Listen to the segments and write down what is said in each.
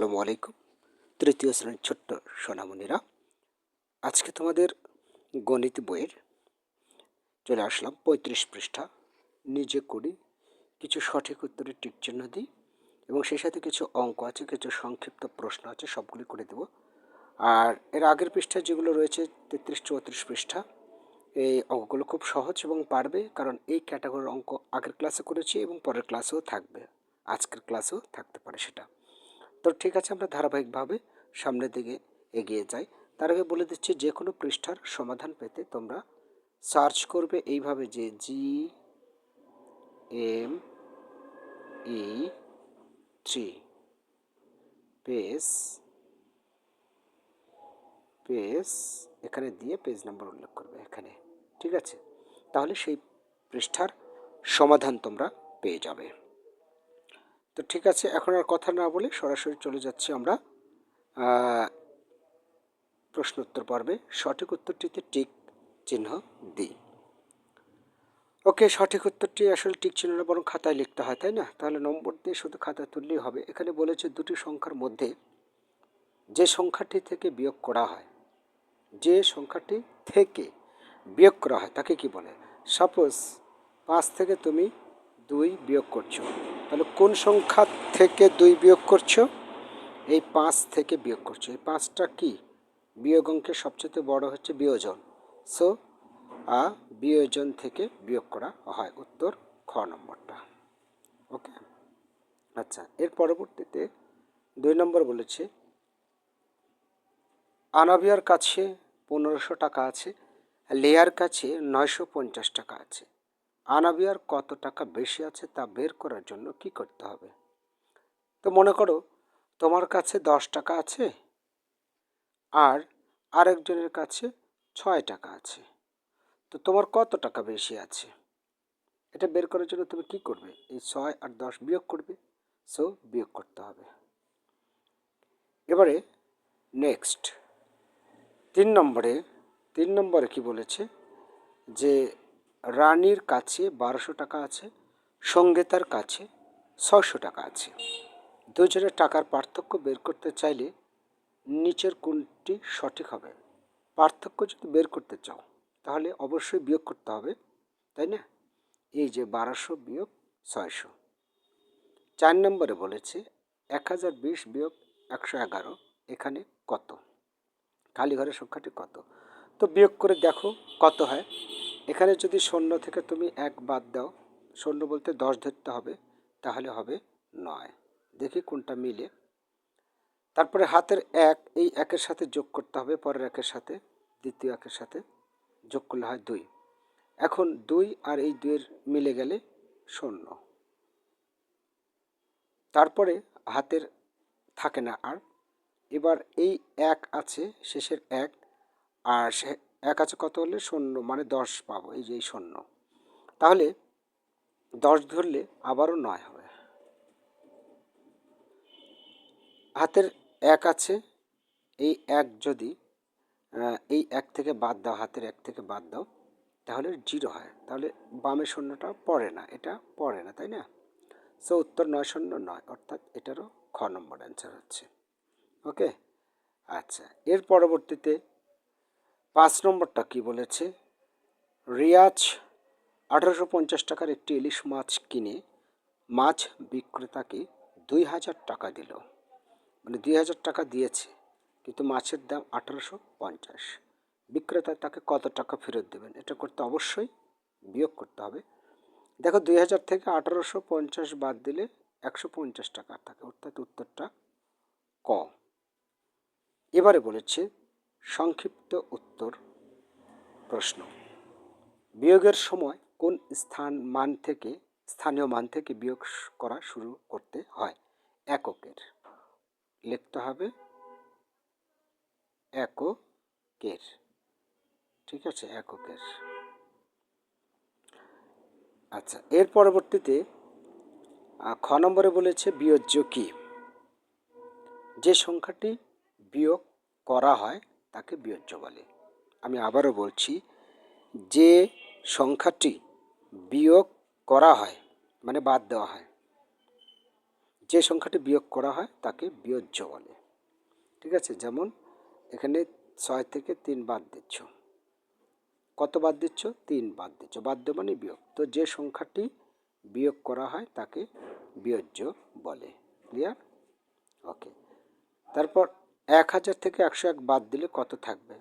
আসসালামু আলাইকুম। তৃতীয় শ্রেণির ছোট্ট সোনামণিরা, আজকে তোমাদের গণিত বইয়ের চলে আসলাম পঁয়ত্রিশ পৃষ্ঠা। নিজে করি, কিছু সঠিক উত্তরের টিক চিহ্ন দিই এবং সেই সাথে কিছু অঙ্ক আছে, কিছু সংক্ষিপ্ত প্রশ্ন আছে, সবগুলি করে দেব। আর এর আগের পৃষ্ঠা যেগুলো রয়েছে, তেত্রিশ চৌত্রিশ পৃষ্ঠা, এই অঙ্কগুলো খুব সহজ এবং পারবে কারণ এই ক্যাটাগরির অঙ্ক আগের ক্লাসে করেছি এবং পরের ক্লাসেও থাকবে। আজকের ক্লাসেও থাকতে পারে সেটা। তো ঠিক আছে, আমরা ধারাবাহিকভাবে সামনের দিকে এগিয়ে যাই। তার আগে বলে দিচ্ছি, যে কোনো পৃষ্ঠার সমাধান পেতে তোমরা সার্চ করবে এইভাবে যে G M E three page page এখানে দিয়ে পেজ নাম্বার উল্লেখ করবে, এখানে, ঠিক আছে? তাহলে সেই পৃষ্ঠার সমাধান তোমরা পেয়ে যাবে। তো ঠিক আছে, এখন আর কথা না বলে সরাসরি চলে যাচ্ছি আমরা প্রশ্ন উত্তর পর্বে। সঠিক উত্তরটিতে টিক চিহ্ন দিই ওকে, সঠিক উত্তরটি আসলে টিক চিহ্ন না, বরং খাতায় লিখতে হয়, তাই না? তাহলে নম্বর দিয়ে শুধু খাতায় তুললেই হবে। এখানে বলেছে দুটি সংখ্যার মধ্যে যে সংখ্যাটি থেকে বিয়োগ করা হয়, যে সংখ্যাটি থেকে বিয়োগ করা হয়, তাকে কি বলে? সাপোজ পাঁচ থেকে তুমি দুই বিয়োগ করছ। তাহলে কোন সংখ্যা থেকে দুই বিয়োগ করছ? এই পাঁচ থেকে বিয়োগ করছ। এই পাঁচটা কি? বিয়োগ অঙ্কের সবচেয়ে বড় হচ্ছে বিয়োজন। সো আ বিয়োজন থেকে বিয়োগ করা হয়। উত্তর খ নম্বরটা। ওকে আচ্ছা এর পরবর্তীতে দুই নম্বর বলেছে আনাবিয়ার কাছে পনেরোশো টাকা আছে, লেয়ার কাছে নয়শো পঞ্চাশ টাকা আছে। আনাবিয়ার কত টাকা বেশি আছে তা বের করার জন্য কি করতে হবে? তো মনে করো, তোমার কাছে দশ টাকা আছে আর আরেকজনের কাছে ছয় টাকা আছে। তো তোমার কত টাকা বেশি আছে? এটা বের করার জন্য তুমি কি করবে? এই ছয় আর দশ বিয়োগ করবে সো বিয়োগ করতে হবে। এবারে নেক্সট তিন নম্বরে তিন নম্বরে কি বলেছে? যে রানীর কাছে বারোশো টাকা আছে, সঙ্গীতার কাছে ছশো টাকা আছে। দুজনের টাকার পার্থক্য বের করতে চাইলে নিচের কোনটি সঠিক হবে? পার্থক্য যদি বের করতে চাও, তাহলে অবশ্যই বিয়োগ করতে হবে, তাই না? এই যে বারোশো বিয়োগ ছয়শো। চার নম্বরে বলেছে, এক হাজার বিশ বিয়োগ একশো এগারো, এখানে কত? খালি ঘরের সংখ্যাটি কত? তো বিয়োগ করে দেখো কত হয়। এখানে যদি শূন্য থেকে তুমি এক বাদ দাও, শূন্য বলতে দশ ধরতে হবে, তাহলে হবে নয়। দেখি কোনটা মিলে। তারপরে হাতের এক, এই একের সাথে যোগ করতে হবে, পরের একের সাথে, দ্বিতীয় একের সাথে যোগ করলে হয় দুই। এখন দুই আর এই দুইয়ের মিলে গেলে শূন্য। তারপরে হাতের থাকে না আর। এবার এই এক আছে, শেষের এক, আর এক আছে কত হলে? শূন্য মানে দশ পাবো, এই যে এই শূন্য। তাহলে দশ ধরলে আবারও নয় হবে। হাতের এক আছে, এই এক যদি এই এক থেকে বাদ দাও, হাতের এক থেকে বাদ দাও, তাহলে জিরো হয়। তাহলে বামের শূন্যটা পড়ে না, এটা পড়ে না, তাই না? সো উত্তর নয়, শূন্য নয়, অর্থাৎ এটারও খ নম্বর অ্যান্সার হচ্ছে। ওকে আচ্ছা এর পরবর্তীতে পাঁচ নম্বরটা কি বলেছে? রিয়াজ আঠারোশো পঞ্চাশ টাকার একটি ইলিশ মাছ কিনে মাছ বিক্রেতাকে দুই হাজার টাকা দিল। মানে দুই হাজার টাকা দিয়েছে, কিন্তু মাছের দাম আঠারোশো পঞ্চাশ। বিক্রেতা তাকে কত টাকা ফেরত দেবেন? এটা করতে অবশ্যই বিয়োগ করতে হবে। দেখো, দুই হাজার থেকে আঠারোশো পঞ্চাশ বাদ দিলে একশো পঞ্চাশ টাকা থাকে, অর্থাৎ উত্তরটা ক এবারে বলেছে সংক্ষিপ্ত উত্তর, প্রশ্ন। বিয়োগের সময় কোন স্থান মান থেকে, স্থানীয় মান থেকে বিয়োগ করা শুরু করতে হয়? এককের। লিখতে হবে এককের। ঠিক আছে, এককের। আচ্ছা এর পরবর্তীতে খ নম্বরে বলেছে বিয়োজ্য কি? যে সংখ্যাটি বিয়োগ করা হয় তাকে বিয়োজ্য বলে। আমি আবারও বলছি, যে সংখ্যাটি বিয়োগ করা হয় মানে বাদ দেওয়া হয়, যে সংখ্যাটি বিয়োগ করা হয় তাকে বিয়োজ্য বলে। ঠিক আছে? যেমন এখানে ছয় থেকে তিন বাদ দিচ্ছ। কত বাদ দিচ্ছ? তিন বাদ দিচ্ছ। বাদ্য মানে বিয়োগ। তো যে সংখ্যাটি বিয়োগ করা হয় তাকে বিয়োজ্য বলে। ক্লিয়ার? ওকে। তারপর এক হাজার থেকে একশো এক বাদ দিলে কত থাকবে?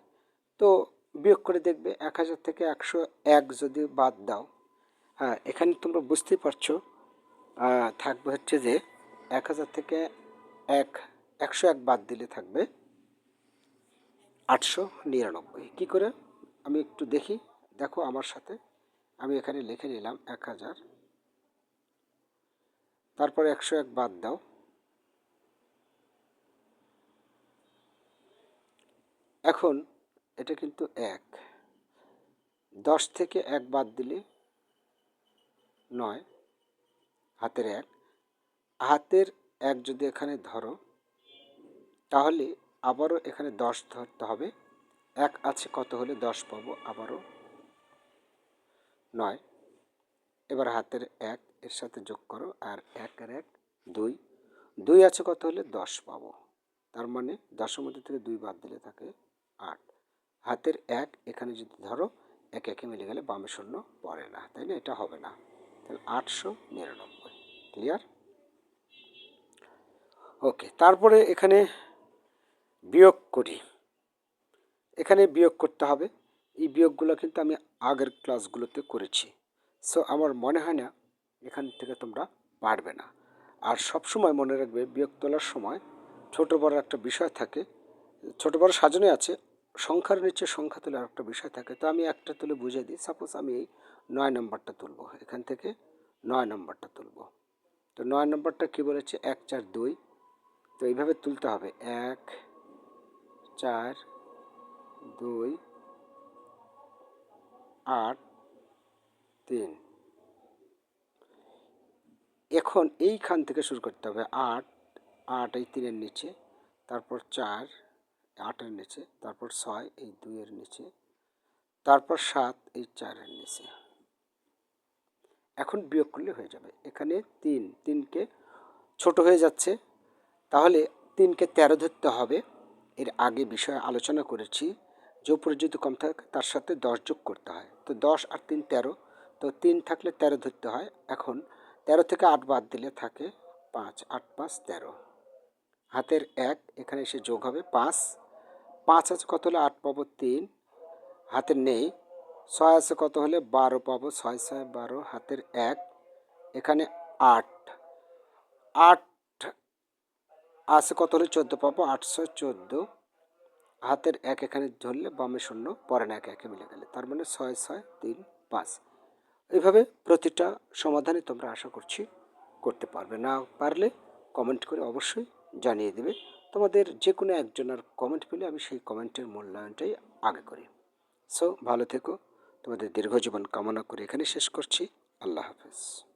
তো বিয়োগ করে দেখবে এক হাজার থেকে একশো এক যদি বাদ দাও হ্যাঁ এখানে তোমরা বুঝতেই পারছ থাকবে হচ্ছে যে এক হাজার থেকে এক, একশো এক বাদ দিলে থাকবে আটশো নিরানব্বই। কী করে? আমি একটু দেখি, দেখো আমার সাথে, আমি এখানে লিখে নিলাম এক হাজার, তারপরে একশো এক বাদ দাও এখন এটা কিন্তু এক। দশ থেকে এক বাদ দিলে নয়, হাতের এক। হাতের এক যদি এখানে ধরো, তাহলে আবারও এখানে দশ ধরতে হবে। এক আছে কত হলে দশ পাবো? আবারও নয়। এবার হাতের এক, এর সাথে যোগ করো, আর এক আর এক, দুই। দুই আছে কত হলে দশ পাবো? তার মানে দশের মধ্যে থেকে দুই বাদ দিলে থাকে। আট। হাতের এক এখানে যদি ধরো, এক একে মিলে গেলে বামে শূন্য পড়ে না, তাই না? এটা হবে না। তাহলে আটশো নিরানব্বই। ক্লিয়ার ওকে তারপরে এখানে বিয়োগ করি। এখানে বিয়োগ করতে হবে। এই বিয়োগগুলো কিন্তু আমি আগের ক্লাসগুলোতে করেছি। সো আমার মনে হয় না এখান থেকে তোমরা পারবে না। আর সব সময় মনে রাখবে, বিয়োগ তোলার সময় ছোট বড় একটা বিষয় থাকে। ছোট বড় সাজানো আছে সংখ্যার নিচে সংখ্যা তোলার একটা বিষয় থাকে, তো আমি একটা তুলে বুঝিয়ে দিই। সাপোজ আমি এই নয় নম্বরটা তুলব, এখান থেকে নয় নম্বরটা তুলব। তো নয় নম্বরটা কী বলেছে? এক, চার, দুই। তো এইভাবে তুলতে হবে। এক, চার, দুই, আট, তিন। এখন এইখান থেকে শুরু করতে হবে। আট আট এই তিনের নিচে, তারপর চার আটের নিচে, তারপর ছয়, এই দুইয়ের নিচে, তারপর সাত, এই চারের নিচে। এখন বিয়োগ করলে হয়ে যাবে। এখানে তিন, তিনকে ছোট হয়ে যাচ্ছে। তাহলে তিনকে তেরো ধরতে হবে। এর আগে বিষয়ে আলোচনা করেছি। যে উপরে যদি কম থাকে, তার সাথে দশ যোগ করতে হয়। তো দশ আর তিন তেরো। তো তিন থাকলে তেরো ধরতে হয়। এখন তেরো থেকে আট বাদ দিলে থাকে পাঁচ, আট পাঁচ, তেরো। হাতের এক, এখানে এসে যোগ হবে পাঁচ। পাঁচ আছে কত হলে আট পাবো তিন, হাতের নেই। ছয় আছে কত হলে বারো পাবো, ছয় ছয়, বারো, হাতের এক, এখানে আট। আট আছে কত হলে চোদ্দ পাবো আটশো চোদ্দ। হাতের এক এখানে ধরলে বামে শূন্য পরে না এক একে মিলে গেলে। তার মানে ছয় ছয়, তিন, পাঁচ। এইভাবে প্রতিটা সমাধানে তোমরা আশা করছি করতে পারবে। না পারলে কমেন্ট করে অবশ্যই জানিয়ে দেবে। তোমাদের যে কোনো একজনের কমেন্ট পেলে আমি সেই কমেন্টের মূল্যায়নটাই আগে করি। সো ভালো থেকো। তোমাদের দীর্ঘ জীবন কামনা করে এখানে শেষ করছি। আল্লাহ হাফেজ।